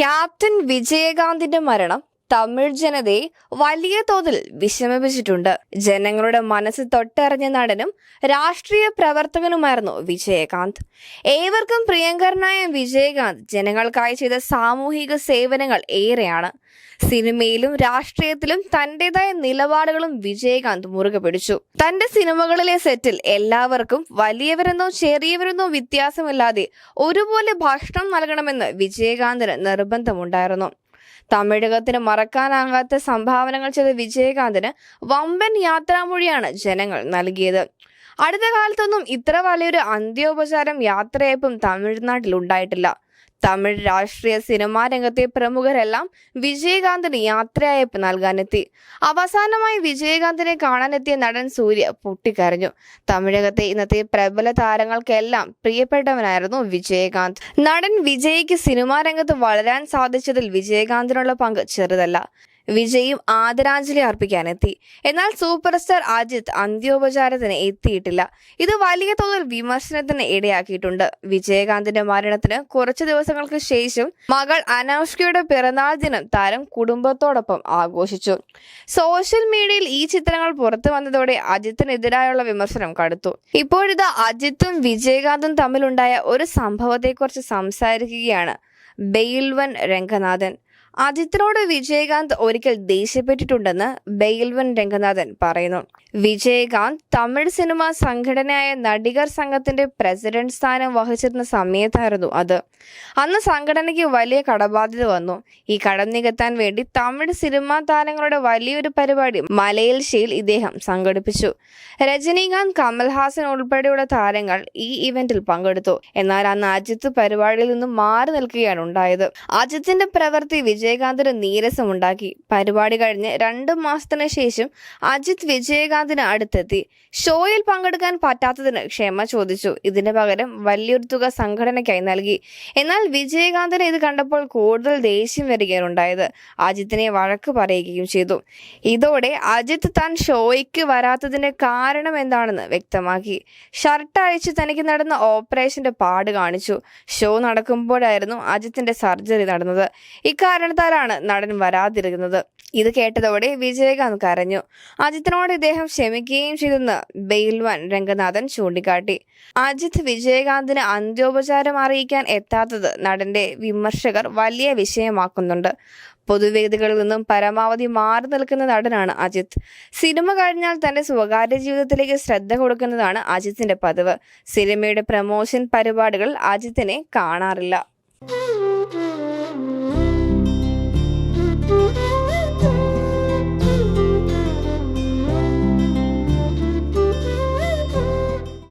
Captain വിജയകാന്തിന്റെ മരണം തമിഴ് ജനതയെ വലിയ തോതിൽ വിഷമിപ്പിച്ചിട്ടുണ്ട്. ജനങ്ങളുടെ മനസ്സ് തൊട്ടറിഞ്ഞ നടനും രാഷ്ട്രീയ പ്രവർത്തകനുമായിരുന്നു വിജയകാന്ത്. ഏവർക്കും പ്രിയങ്കരനായ വിജയകാന്ത് ജനങ്ങൾക്കായി ചെയ്ത സാമൂഹിക സേവനങ്ങൾ ഏറെയാണ്. സിനിമയിലും രാഷ്ട്രീയത്തിലും തന്റേതായ നിലപാടുകളും വിജയകാന്ത് മുറുകെ പിടിച്ചു. തന്റെ സിനിമകളിലെ സെറ്റിൽ എല്ലാവർക്കും വലിയവരെന്നോ ചെറിയവരെന്നോ വ്യത്യാസമില്ലാതെ ഒരുപോലെ ഭക്ഷണം നൽകണമെന്ന് വിജയകാന്തിന് നിർബന്ധമുണ്ടായിരുന്നു. തമിഴകത്തിന് മറക്കാനാകാത്ത സംഭാവനകൾ ചെയ്ത വിജയകാന്തിന് വമ്പൻ യാത്രാമൊഴിയാണ് ജനങ്ങൾ നൽകിയത്. അടുത്ത കാലത്തൊന്നും ഇത്ര വലിയൊരു അന്ത്യോപചാരം യാത്രയപ്പും തമിഴ്നാട്ടിൽ ഉണ്ടായിട്ടില്ല. തമിഴ് രാഷ്ട്രീയ സിനിമാ രംഗത്തെ പ്രമുഖരെല്ലാം വിജയകാന്തിന് യാത്രയയപ്പ് നൽകാനെത്തി. അവസാനമായി വിജയകാന്തിനെ കാണാനെത്തിയ നടൻ സൂര്യ പൊട്ടിക്കരഞ്ഞു. തമിഴകത്തെ ഇന്നത്തെ പ്രബല താരങ്ങൾക്കെല്ലാം പ്രിയപ്പെട്ടവനായിരുന്നു വിജയകാന്ത്. നടൻ വിജയ്ക്ക് സിനിമാ രംഗത്ത് വളരാൻ സാധിച്ചതിൽ വിജയകാന്തിനുള്ള പങ്ക് ചെറുതല്ല. വിജയും ആദരാഞ്ജലി അർപ്പിക്കാനെത്തി. എന്നാൽ സൂപ്പർ സ്റ്റാർ അജിത് അന്ത്യോപചാരത്തിന് എത്തിയിട്ടില്ല. ഇത് വലിയ തോതിൽ വിമർശനത്തിന് ഇടയാക്കിയിട്ടുണ്ട്. വിജയകാന്തിന്റെ മരണത്തിന് കുറച്ചു ദിവസങ്ങൾക്ക് ശേഷം മകൾ അനൗഷ്കയുടെ പിറന്നാൾ ദിനം താരം കുടുംബത്തോടൊപ്പം ആഘോഷിച്ചു. സോഷ്യൽ മീഡിയയിൽ ഈ ചിത്രങ്ങൾ പുറത്തു വന്നതോടെ അജിത്തിനെതിരായുള്ള വിമർശനം കടുത്തു. ഇപ്പോഴിത് അജിത്തും വിജയകാന്തും തമ്മിലുണ്ടായ ഒരു സംഭവത്തെക്കുറിച്ച് സംസാരിക്കുകയാണ് ബെയിൽവൻ രംഗനാഥൻ. അജിത്തിനോട് വിജയകാന്ത് ഒരിക്കൽ ദേഷ്യപ്പെട്ടിട്ടുണ്ടെന്ന് ബെയിൽവൻ രംഗനാഥൻ പറയുന്നു. വിജയകാന്ത് തമിഴ് സിനിമ സംഘടനയായ നടികർ സംഘത്തിന്റെ പ്രസിഡന്റ് സ്ഥാനം വഹിച്ചിരുന്ന സമയത്തായിരുന്നു അത്. അന്ന് സംഘടനയ്ക്ക് വലിയ കടബാധ്യത വന്നു. ഈ കടം നികത്താൻ വേണ്ടി തമിഴ് സിനിമാ താരങ്ങളുടെ വലിയൊരു പരിപാടി മലയേഷ്യയിൽ ഇദ്ദേഹം സംഘടിപ്പിച്ചു. രജനീകാന്ത് കമൽഹാസൻ ഉൾപ്പെടെയുള്ള താരങ്ങൾ ഈ ഇവന്റിൽ പങ്കെടുത്തു. എന്നാൽ അന്ന് അജിത്ത് പരിപാടിയിൽ നിന്നും മാറി നിൽക്കുകയാണ് ഉണ്ടായത്. അജിത്തിന്റെ പ്രവൃത്തി വിജയകാന്തിന് നീരസമുണ്ടാക്കി. പരിപാടി കഴിഞ്ഞ് രണ്ട് മാസത്തിന് ശേഷം അജിത് വിജയകാന്തിന് അടുത്തെത്തി. ഷോയിൽ പങ്കെടുക്കാൻ പറ്റാത്തതിന് ക്ഷമ ചോദിച്ചു. ഇതിന് പകരം വലിയൊരു തുക സംഘടനയ്ക്കായി നൽകി. എന്നാൽ വിജയകാന്തിനെ ഇത് കണ്ടപ്പോൾ കൂടുതൽ ദേഷ്യം വരികയാണ് ഉണ്ടായത് അജിത്തിനെ വഴക്ക് പറയുകയും ചെയ്തു. ഇതോടെ അജിത് താൻ ഷോയ്ക്ക് വരാത്തതിന്റെ കാരണം എന്താണെന്ന് വ്യക്തമാക്കി. ഷർട്ട് അഴിച്ച് തനിക്ക് നടന്ന ഓപ്പറേഷന്റെ പാട് കാണിച്ചു. ഷോ നടക്കുമ്പോഴായിരുന്നു അജിത്തിന്റെ സർജറി നടന്നത്. ഇക്കാരണത്താലാണ് നടൻ വരാതിരുന്നത്. ഇത് കേട്ടതോടെ വിജയകാന്ത് കരഞ്ഞു. അജിത്തിനോട് ഇദ്ദേഹം ക്ഷമിക്കുകയും ചെയ്തെന്ന് ബെയിൽവാൻ രംഗനാഥൻ ചൂണ്ടിക്കാട്ടി. അജിത് വിജയകാന്തിന് അന്ത്യോപചാരം അറിയിക്കാൻ എത്താത്തത് നടന്റെ വിമർശകർ വലിയ വിഷയമാക്കുന്നുണ്ട്. പൊതുവേദികളിൽ നിന്നും പരമാവധി മാറി നിൽക്കുന്ന നടനാണ് അജിത്. സിനിമ കഴിഞ്ഞാൽ തന്റെ സ്വകാര്യ ജീവിതത്തിലേക്ക് ശ്രദ്ധ കൊടുക്കുന്നതാണ് അജിത്തിന്റെ പതിവ്. സിനിമയുടെ പ്രമോഷൻ പരിപാടികൾ അജിത്തിനെ കാണാറില്ല.